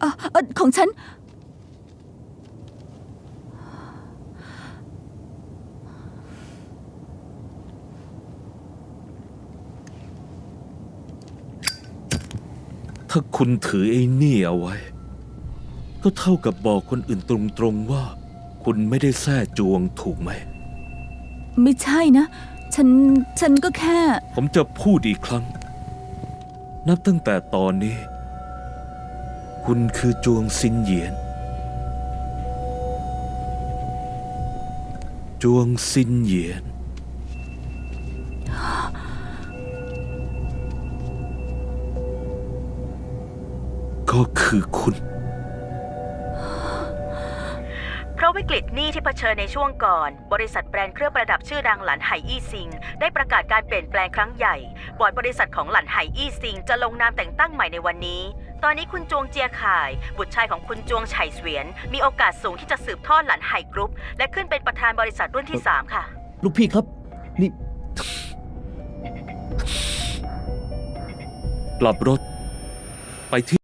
เอ่อเอ่อของฉัน ถ้าคุณถือไอ้นี่เอาไว้ ก็เท่ากับบอกคนอื่นตรงๆว่า คุณไม่ได้แท้จวงถูกไหม ไม่ใช่นะ ฉัน ฉันก็แค่ ผมจะพูดอีกครั้ง นับตั้งแต่ตอนนี้ คุณคือจวงซินเหยียน จวงซินเหยียน ก็คือคุณ ราะวิกฤตหนี้ที่เผชิญในช่วงก่อน บริษัทแบรนด์เครื่องประดับชื่อดังหลันไหอี้ซิง ได้ประกาศการเปลี่ยนแปลงครั้งใหญ่ บอร์ดบริษัทของหลันไหอี้ซิง จะลงนามแต่งตั้งใหม่ในวันนี้ ตอนนี้คุณจวงเจียข่าย บุตรชายของคุณจวงไฉเสวียน มีโอกาสสูงที่จะสืบทอดหลันไหกรุ๊ป และขึ้นเป็นประธานบริษัทรุ่นที่ 3 ค่ะ ลูกพี่ครับ นี่ กลับรถ ไปที่